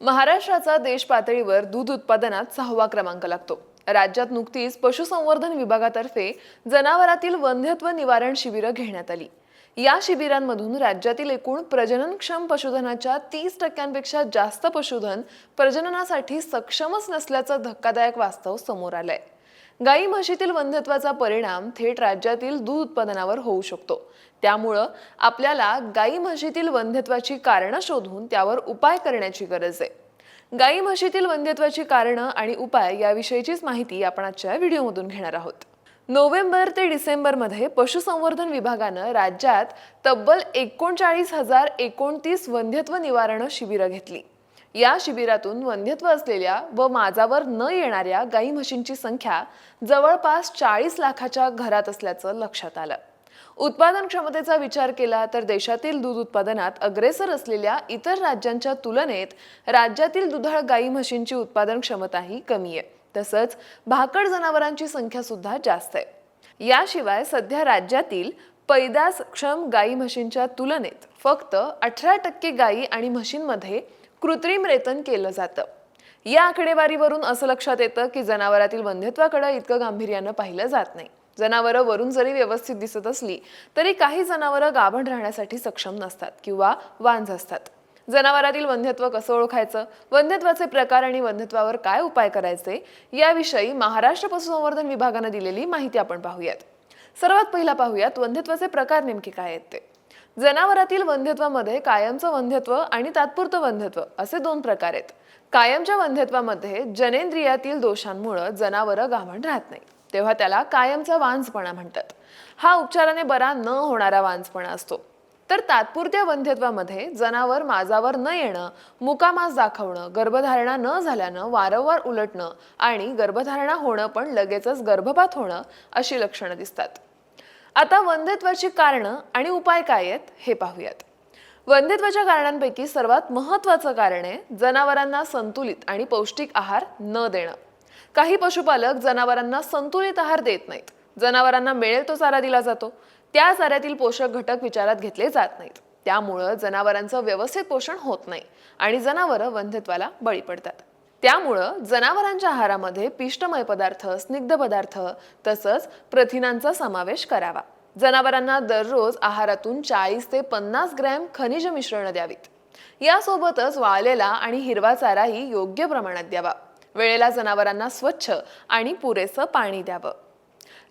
महाराष्ट्राचा देश पातळीवर दूध उत्पादनात सहावा क्रमांक लागतो. राज्यात नुकतीच पशुसंवर्धन विभागातर्फे जनावरातील वंध्यत्व निवारण शिबिरं घेण्यात आली. या शिबिरांमधून राज्यातील एकूण प्रजननक्षम पशुधनाच्या तीस टक्क्यांपेक्षा जास्त पशुधन प्रजननासाठी सक्षमच नसल्याचं धक्कादायक वास्तव समोर आलंय. गाई म्हशीतील वंधत्वाचा परिणाम थेट राज्यातील दूध उत्पादनावर होऊ शकतो. त्यामुळं आपल्याला गाई म्हशीतील वंध्यत्वाची कारणं शोधून त्यावर उपाय करण्याची गरज आहे. गाई म्हशीतील वंध्यत्वाची कारणं आणि उपाय याविषयीचीच माहिती आपण आजच्या व्हिडिओमधून घेणार आहोत. नोव्हेंबर ते डिसेंबरमध्ये पशुसंवर्धन विभागानं राज्यात तब्बल एकोणचाळीस हजार एकोणतीस वंध्यत्व निवारण शिबिरं घेतली. या शिबिरातून वंध्यत्व असलेल्या व माझावर न येणाऱ्या गाई म्हशींची संख्या जवळपास चाळीस लाखाच्या घरात असल्याचं लक्षात आलं. उत्पादन क्षमतेचा विचार केला तर देशातील दूध उत्पादनात अग्रेसर असलेल्या इतर राज्यांच्या तुलनेत राज्यातील दुधाळ गाई म्हशींची उत्पादन क्षमताही कमी आहे. तसंच भाकड जनावरांची संख्या सुद्धा जास्त आहे. याशिवाय सध्या राज्यातील पैदास क्षम गाई म्हशींच्या तुलनेत फक्त अठरा टक्के गायी आणि म्हशींमध्ये कृत्रिम रेतन केलं जातं. या आकडेवारीवरून असं लक्षात येतं की जनावरातील वंध्यत्वाकडे इतकं गांभीर्यानं पाहिलं जात नाही. जनावरं वरून जरी व्यवस्थित दिसत असली तरी काही जनावरं गाभण राहण्यासाठी सक्षम नसतात किंवा वांझ असतात. जनावरातील वंध्यत्व कसं ओळखायचं? वंध्यत्वाचे प्रकार आणि वंध्यत्वावर काय उपाय करायचे? याविषयी महाराष्ट्र पशुसंवर्धन विभागानं दिलेली माहिती आपण पाहूयात. सर्वात पहिला पाहूयात वंध्यत्वाचे प्रकार नेमके काय आहेत ते. जनावरातील वंध्यत्वामध्ये कायमचं वंध्यत्व आणि तात्पुरतं वंध्यत्व असे दोन प्रकार आहेत. कायमच्या वंध्यत्वामध्ये जनेंद्रियातील दोषांमुळे जनावरं गाभण राहत नाही. तेव्हा त्याला कायमचा वांझपणा म्हणतात. हा उपचाराने बरा न होणारा वांझपणा असतो. तर तात्पुरत्या वंध्यत्वामध्ये जनावर माजावर न येणं मुकामास दाखवणं गर्भधारणा न झाल्यानं वारंवार उलटणं आणि गर्भधारणा होणं पण लगेचच गर्भपात होणं अशी लक्षणं दिसतात. आता वंध्यत्वाची कारणं आणि उपाय काय आहेत हे पाहूयात. वंध्यत्वाच्या कारणांपैकी सर्वात महत्त्वाचं कारण आहे जनावरांना संतुलित आणि पौष्टिक आहार न देणं. काही पशुपालक जनावरांना संतुलित आहार देत नाहीत. जनावरांना मिळेल तो चारा दिला जातो. त्या चाऱ्यातील पोषक घटक विचारात घेतले जात नाहीत. त्यामुळं जनावरांचं व्यवस्थित पोषण होत नाही आणि जनावरं वंध्यत्वाला बळी पडतात. त्यामुळं जनावरांच्या आहारामध्ये पिष्टमय पदार्थ स्निग्ध पदार्थ तसंच प्रथिनांचा समावेश करावा. जनावरांना दररोज आहारातून चाळीस ते पन्नास ग्रॅम खनिज मिश्रण द्यावीत. यासोबतच वाळलेला आणि हिरवा चाराही योग्य प्रमाणात द्यावा. वेळेला जनावरांना स्वच्छ आणि पुरेसं पाणी द्यावं.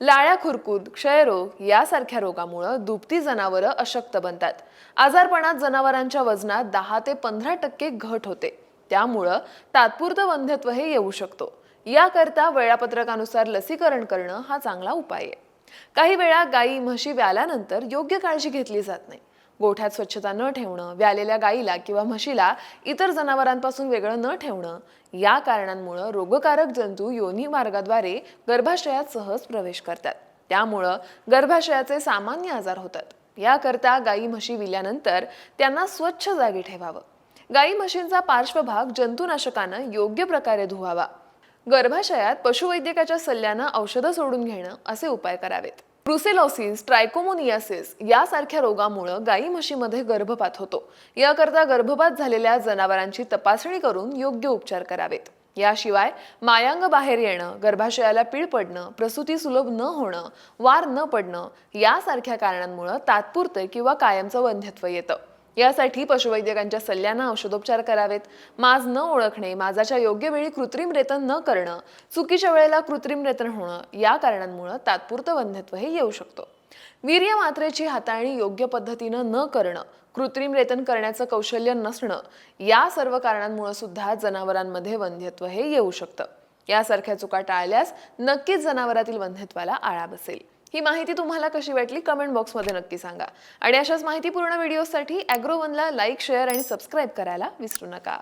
लाळ्या खुरकूत क्षयरोग यासारख्या रोगामुळं दुभती जनावरं अशक्त बनतात. आजारपणात जनावरांच्या वजनात दहा ते पंधरा टक्के घट होते. त्यामुळं तात्पुरतं वंध्यत्व हे येऊ शकतो. याकरता वेळापत्रकानुसार लसीकरण करणं हा चांगला उपाय आहे. काही वेळा गायी म्हशी व्याल्यानंतर योग्य काळजी घेतली जात नाही. गोठ्यात स्वच्छता न ठेवणं व्यालेल्या गायीला किंवा म्हशीला इतर जनावरांपासून वेगळं न ठेवणं या कारणांमुळं रोगकारक जंतू योनी मार्गाद्वारे गर्भाशयात सहज प्रवेश करतात. त्यामुळं गर्भाशयाचे सामान्य आजार होतात. याकरता गायी म्हशी विल्यानंतर त्यांना स्वच्छ जागी ठेवावं. गाई म्हशींचा पार्श्वभाग जंतुनाशकानं योग्य प्रकारे धुवावा. गर्भाशयात पशुवैद्यकाच्या सल्ल्यानं औषधं सोडून घेणं असे उपाय करावेत. ब्रुसेलॉसिस ट्रायकोमोनियासिस यासारख्या रोगामुळं गाई म्हशीमध्ये गर्भपात होतो. याकरता गर्भपात झालेल्या जनावरांची तपासणी करून योग्य उपचार करावेत. याशिवाय मायांग बाहेर येणं गर्भाशयाला पीळ पडणं प्रसूती सुलभ न होणं वार न पडणं यासारख्या कारणांमुळं तात्पुरतं किंवा कायमचं वंध्यत्व येतं. यासाठी पशुवैद्यकांच्या सल्ल्यानं औषधोपचार करावेत. माज न ओळखणे माजाच्या योग्य वेळी कृत्रिम रेतन न करणं चुकीच्या वेळेला कृत्रिम रेतन होणं या कारणांमुळं तात्पुरतं वंध्यत्व हे येऊ शकतो. वीर्य मात्रेची हाताळणी योग्य पद्धतीनं न करणं कृत्रिम रेतन करण्याचं कौशल्य नसणं या सर्व कारणांमुळे सुद्धा जनावरांमध्ये वंध्यत्व हे येऊ शकतं. यासारख्या चुका टाळल्यास नक्कीच जनावरातील वंध्यत्वाला आळा बसेल. ही माहिती तुम्हाला कशी वाटली कमेंट बॉक्समध्ये नक्की सांगा. आणि अशाच माहितीपूर्ण व्हिडिओसाठी ॲग्रोवनला लाईक शेअर आणि सबस्क्राईब करायला विसरू नका.